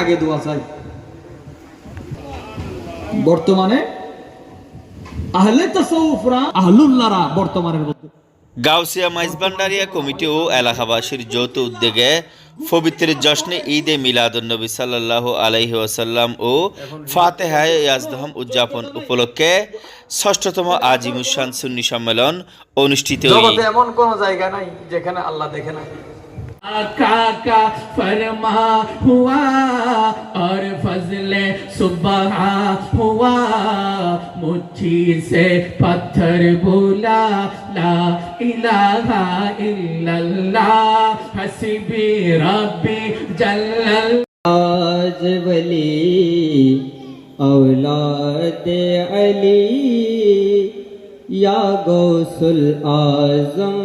আগে দোয়া চাই। বর্তমানে আহলে তাসাউফরা আহলুল্লাহরা বর্তমানের মধ্যে গাউসিয়া মাইজবান্ডারিয়া কমিটি ও এলাকাবাসীর যৌথ উদ্যোগে পবিত্র জশ্নে ঈদে মিলাদুন্নবী সাল্লাহ আলহি ওয়াসাল্লাম ও ফাতেহায় ইয়াজদহম উদযাপন উপলক্ষে ষষ্ঠতম আজিমুসান সুন্নি সম্মেলন অনুষ্ঠিত। এমন জায়গা নাই যেখানে আল্লাহ দেখে না آقا کا فرما ہوا اور فضل صبح ہوا مٹھی سے پتھر بولا، لا الہ الا اللہ حسبی ربی جلل آج ولی اولاد علی یا غوث العظم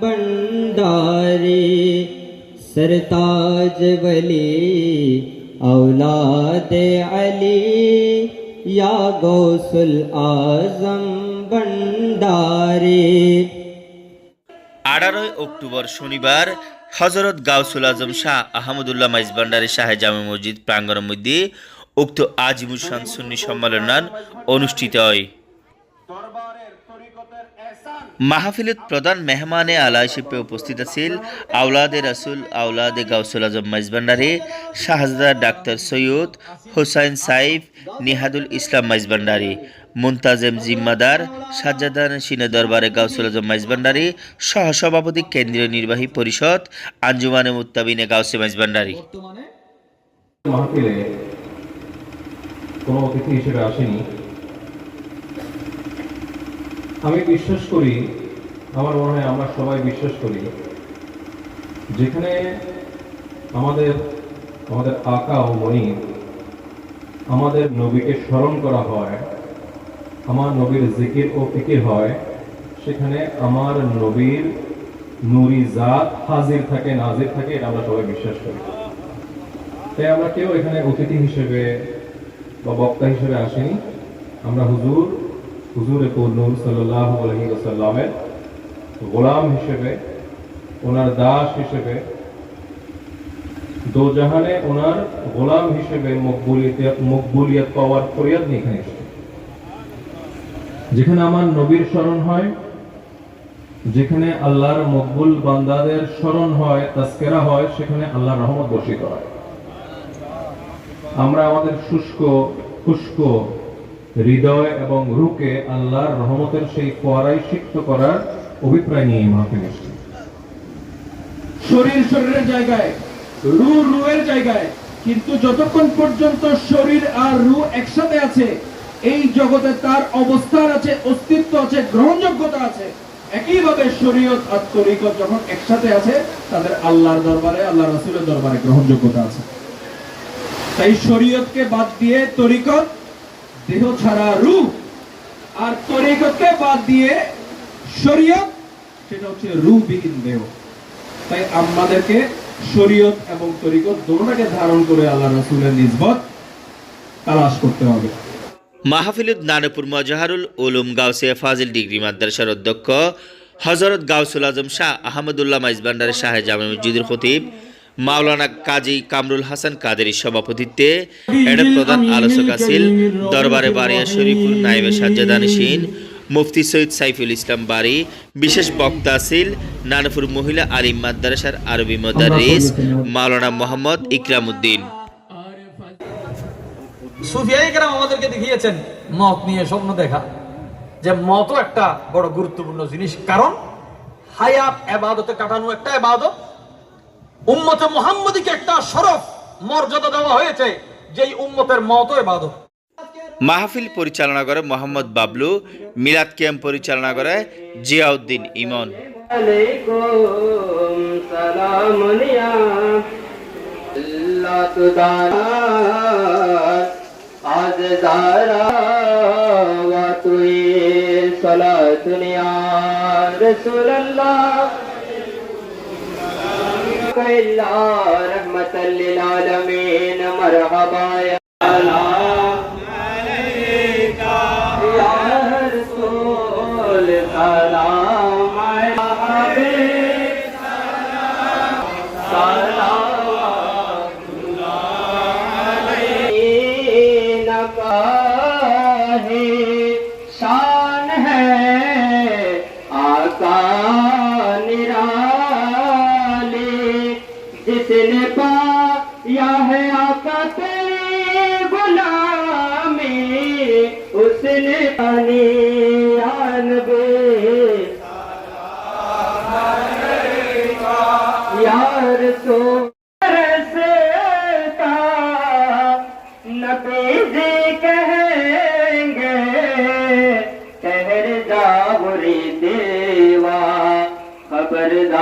بنداری सरताज वली औलाद अली या गौसुल आजम भंडारी আঠারোই অক্টোবর শনিবার হজরত গাউসুল আজম শাহ আহমদুল্লাহ মাইজবান্ডারি শাহে জামে মসজিদ প্রাঙ্গণের মধ্যে উক্ত আজিমুসান সুন্নি সম্মেলন অনুষ্ঠিত হয় মাহফিলত প্রধান মেহমানে আলা হিসেবে উপস্থিত আছিল আউলাদে রাসুল আউলাদে গাউসুল আজম মাইজবান্ডারি, শাহজাদা ডাক্তার সৈয়দ হোসাইন সাইফ, নিহাদুল ইসলাম মাইজবান্ডারি, মুন্তাজেম জিম্মাদার সাজ্জাদান সিনে দরবারে গাউসুল আজম মাইজবান্ডারি, সহসভাপতি কেন্দ্রীয় নির্বাহী পরিষদ, আঞ্জুমানে মুত্তাবিনে গাউসে মাইজবান্ডারি। কোনো অতিথি হিসেবে আসেনি। আমি বিশ্বাস করি, আমার মনে হয় আমরা সবাই বিশ্বাস করি, যেখানে আমাদের আমাদের আকা ও মনি আমাদের নবীকে স্মরণ করা হয়, আমার নবীর জিকির ও ফিকির হয়, সেখানে আমার নবীর নুরি জাত হাজির থাকে, নাজির থাকে, এটা আমরা সবাই বিশ্বাস করি। তাই আমরা কেউ এখানে অতিথি হিসেবে বা বক্তা হিসেবে আসিনি। আমরা হুজুর হুজুর নূর সাল্লাহ আলহি ওসাল্লামের গোলাম হিসেবে, ওনার দাস হিসেবে, দোজাহানে ওনার গোলাম হিসেবে মকবুলিয়ত পাওয়ার ফরিয়াদ নিয়ে এখানে যেখানে আমার নবীর স্মরণ হয়, যেখানে আল্লাহর মকবুল বান্দাদের স্মরণ হয় তাস্কেরা হয়, সেখানে আল্লাহর রহমত বর্ষিত হয়। আমরা আমাদের শুষ্ক শুষ্ক হৃদয় এবং রুকে আল্লাহর রহমতের সেই ফোয়ারাই সিক্ত করার অভিপ্রায় নিয়ে মাহফিল এসেছি। শরীর শরীরের জায়গায়, রু রুয়ের জায়গায়, কিন্তু যতক্ষণ পর্যন্ত শরীর আর রু একসাথে আছে, এই জগতে তার অবস্থান আছে, অস্তিত্ব আছে, গ্রহণযোগ্যতা আছে। একইভাবে শরীয়ত আর তরিকত যখন একসাথে আছে, তাদের আল্লাহর দরবারে আল্লাহ রসুলের দরবারে গ্রহণযোগ্যতা আছে। তাই শরীয়তকে বাদ দিয়ে তরিকত দেহ ছাড়া রু আর তরিকতকে বাদ দিয়ে শরীয়ত, সেটা হচ্ছে রু বিহীন দেহ। তাই আমাদেরকে শরীয়ত এবং তরিকত দুটোটাকে ধারণ করে আল্লাহ রসুলের নিজবত তালাশ করতে হবে। মাহফিলুদ নানপুর মজাহারুল উলুম গাউসিয়া ফাজিল ডিগ্রি মাদ্রাসার অধ্যক্ষ হজরত গাউসুল আজম শাহ আহমদুল্লাহ মাইজবান্ডার শাহে জামে মসজিদের খতিব মাওলানা কাজী কামরুল হাসান কাদের সভাপতিত্বে এর প্রধান আলোচক আছিল দরবারে বারিয়া শরীফুল নাইবে সাজ্জাদানিসীন মুফতি সৈয়দ সাইফুল ইসলাম বাড়ি বিশেষ বক্তা আছিল নানপুর মহিলা আলিম মাদ্রাসার আরবি মদারিস মাওলানা মোহাম্মদ ইকরামউদ্দিন সুফিয়াই কেরাম আমাদেরকে দেখিয়েছেন, মত নিয়ে স্বপ্ন দেখা। যে মতও একটা বড় গুরুত্বপূর্ণ জিনিস, কারণ হায়াত, এবাদতে কাটানো একটা এবাদত। উম্মতে মোহাম্মদীকে একটা সরফ মর্যাদা দেওয়া হয়েছে যেই উম্মতের মত এবাদত। মাহফিল পরিচালনা করে মোহাম্মদ বাবলু মিলাদ ক্যাম্প পরিচালনা করে জিয়াউদ্দিন ইমন। দুনিয়া রসুল্লাহ allah کس نے پایا ہے آقا تیری غلامی اس نے انیانوے یار سو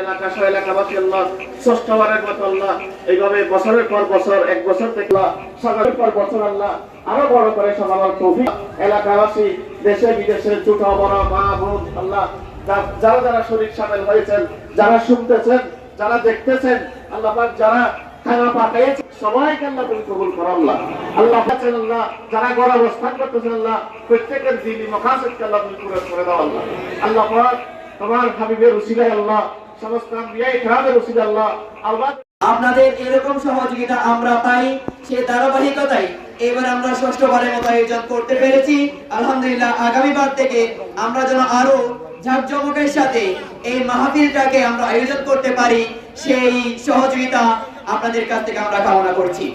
এলাকা এইভাবে বছরের পর বছর এক বছর পর বছর আল্লাহ আরও বড় করে সমাবার এলাকাবাসী দেশে বিদেশে ছোট বড় মা বোন আল্লাহ যারা যারা শরীর সামিল হয়েছেন যারা শুনতেছেন যারা দেখতেছেন আল্লাহ যারা খানা পাঠিয়েছে সবাইকে আল্লাহ তুমি কবুল করো আল্লাহ আল্লাহ পাচ্ছেন আল্লাহ, যারা ঘর অবস্থান করতেছেন আল্লাহ, প্রত্যেকের দিনই মকাসদকে আল্লাহ তুমি পূরণ করে দাও আল্লাহ। আল্লাহ তোমার হাবিবের উসিলায় আল্লাহ, সমস্ত আম্বিয়া ইকরামের আল্লাহ আল্লাহ আপনাদের এরকম সহযোগিতা আমরা পাই, সে ধারাবাহিকতায় এবার আমরা ষষ্ঠবারের মতো আয়োজন করতে পেরেছি। আলহামদুলিল্লাহ, আগামীবার থেকে আমরা যেন আরও ঝাঁকজমকের সাথে এই মাহফিলটাকে আমরা আয়োজন করতে পারি, সেই সহযোগিতা আপনাদের কাছ থেকে আমরা কামনা করছি।